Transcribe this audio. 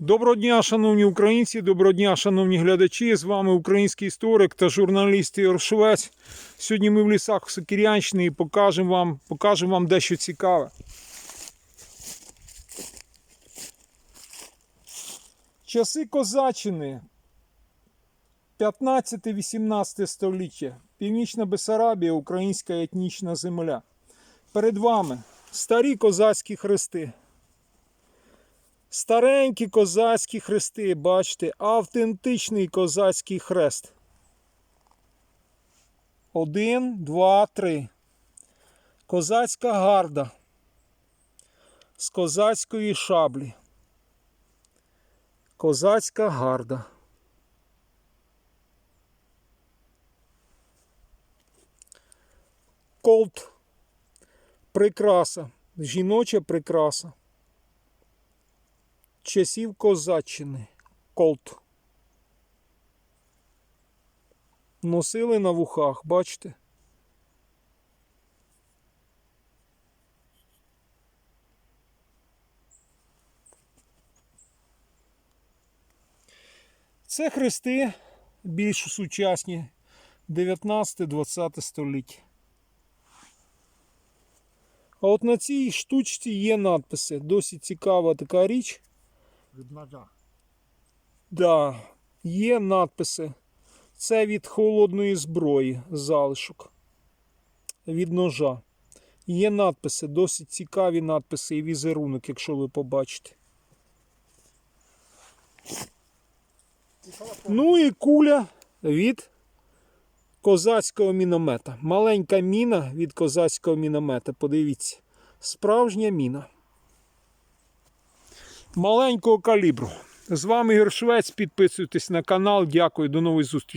Доброго дня, шановні українці, доброго дня, шановні глядачі. З вами український історик та журналіст Ігор Швець. Сьогодні ми в лісах Сокірянщини і покажемо вам, покажемо вам дещо цікаве. Часи Козаччини 15-18 століття. Північна Бесарабія, українська етнічна земля. Перед вами старі козацькі хрести. Старенькі козацькі хрести, бачите, автентичний козацький хрест. Один, два, три. Козацька гарда. З козацької шаблі. Козацька гарда. Колт. Прикраса. Жіноча прикраса часів Козаччини. Колт. Носили на вухах, бачите? Це хрести більш сучасні 19-20 століття. А от на цій штучці є надписи. Досить цікава така річ. Від ножа. Да, є надписи. Це від холодної зброї залишок. Від ножа. Є надписи, досить цікаві надписи і візерунок, якщо ви побачите. Ну і куля від козацького міномета. Маленька міна від козацького міномета. Подивіться. Справжня міна. Маленького калібру. З вами Ігор. Підписуйтесь на канал. Дякую, до нової зустрічі.